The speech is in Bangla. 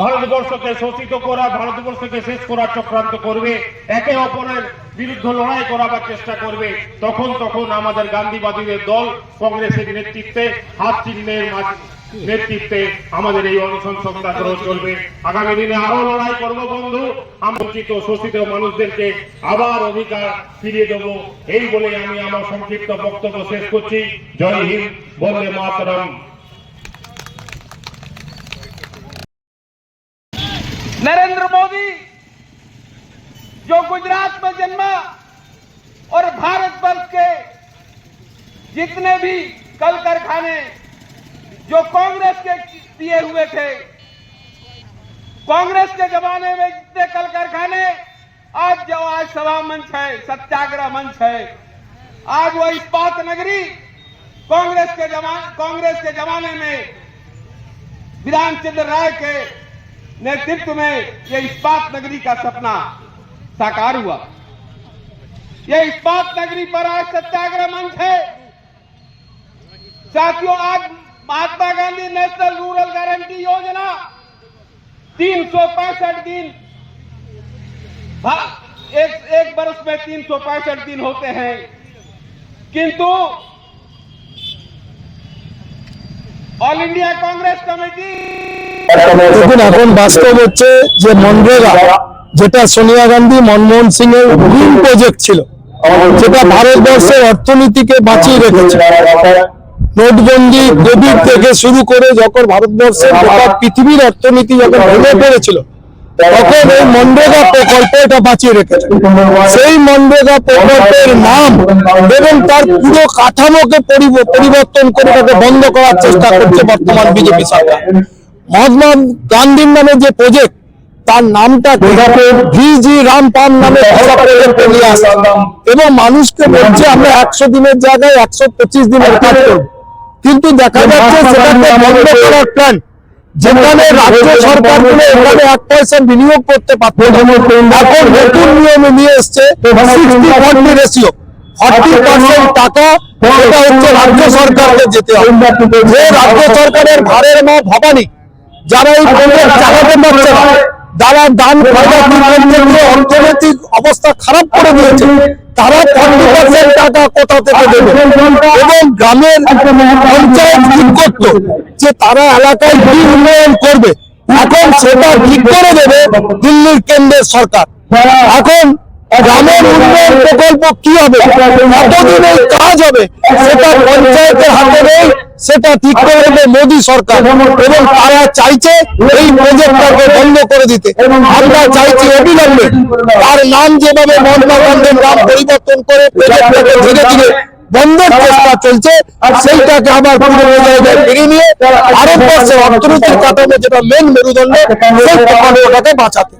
ভারতবর্ষকে শোষিত করা, ভারতবর্ষকে শেষ করার চক্রান্ত করবে, একে অপরের বিরুদ্ধে লড়াই করাবার চেষ্টা করবে, তখন তখন আমাদের গান্ধীবাদীদের দল কংগ্রেসের নেতৃত্বে, হাত চিহ্নের নেতৃত্বে আমাদের এই অনশন সত্যাগ্রহ চলবে। আগামী দিনে আরও লড়াই করব বন্ধু, আমরা শোষিত মানুষদেরকে আবার অধিকার ফিরিয়ে দেব, এই বলে আমি আমার সংক্ষিপ্ত বক্তব্য শেষ করছি। জয় হিন্দ, বন্দে মাতরম। नरेंद्र मोदी, जो गुजरात में जन्मा और भारत वर्ष के जितने भी कल कारखाने जो कांग्रेस के दिए हुए थे, कांग्रेस के जमाने में जितने कल कारखाने, आज जो आज सभा मंच है, सत्याग्रह मंच है, आज वो इस्पात नगरी कांग्रेस के जमाने कांग्रेस के जमाने में विधान चंद्र राय के नेतृत्व में ये इस्पात नगरी का सपना साकार हुआ। ये इस्पात नगरी पर आज सत्याग्रह मंच है। साथियों, आज Mahatma Gandhi National Rural Guarantee योजना तीन सौ पैंसठ दिन एक एक वर्ष में तीन सौ पैंसठ दिन होते हैं। किंतु অল ইন্ডিয়া কংগ্রেস কমিটি দেখুন, এখন বাস্তব হচ্ছে যে মনরেগা, যেটা সোনিয়া গান্ধী, মনমোহন সিং এর গ্রিন প্রজেক্ট ছিল, যেটা ভারতবর্ষের অর্থনীতিকে বাঁচিয়ে রেখেছে। নোটবন্দি কোভিড থেকে শুরু করে যখন ভারতবর্ষের পৃথিবীর অর্থনীতি যখন ভেঙে পড়েছিল তখন এই মনরেগা প্রকল্প এটা বাঁচিয়ে রেখেছে। সেই মনরেগা প্রকল্পের নাম এবং তার পুরো কাঠামোকে পরিবর্তন করে তাকে বন্ধ করার চেষ্টা করছে বর্তমান বিজেপি সরকার। মহাত্মা গান্ধীর নামে যে প্রজেক্ট তার নামটা ভিজি রামপাল নামে এবং মানুষকে বলছে, আমরা একশো দিনের জায়গায় একশো পঁচিশ দিনের কিন্তু দেখা যাচ্ছে সেটাকে বন্ধ করার প্ল্যান যেখানে রাজ্য সরকারগুলো এখানে এক পয়সা বিনিয়োগ করতে পারত। এখন নতুন নিয়মে নিয়ে এসছে sixty forty ratio forty percent টাকা এটা হচ্ছে রাজ্য সরকারকে যেতে হবে। যে রাজ্য সরকারের ভারের মা ভবানী যারা এই প্রজেক্ট চালাতে পারছে না যারা দান দিয়ে অর্থনৈতিক অবস্থা খারাপ করে দিয়েছে তারা ফর্টি পার্সেন্ট টাকা কোথা থেকে দেবে? এবং গ্রামের পঞ্চায়েত ঠিক করতো যে তারা এলাকায় কি উন্নয়ন করবে। এখন সেটা ঠিক করে দেবে দিল্লির কেন্দ্রের সরকার। এখন গ্রামের উন্নয়ন প্রকল্প কি হবে? কতদিন এই কাজ হবে? সেটা পঞ্চায়েতের হাতে নেই। সেটা ঠিক করে দেবে মোদী সরকার। এবং তারা চাইছে এই প্রজেক্টটাকে বন্ধ করে দিতে। আমরা চাইছি অবিলম্বে তার নাম যেভাবে মহাত্মা গান্ধীর নাম পরিবর্তন করে প্রজেক্টটাকে ধীরে ধীরে বন্ধের চেষ্টা চলছে আর সেইটাকে আবার জায়গায় ফিরিয়ে নিয়ে ভারতবর্ষের অর্থনৈতিক কাঠামো যেটা মেন মেরুদণ্ড সেই প্রকল্পটাকে বাঁচাতে।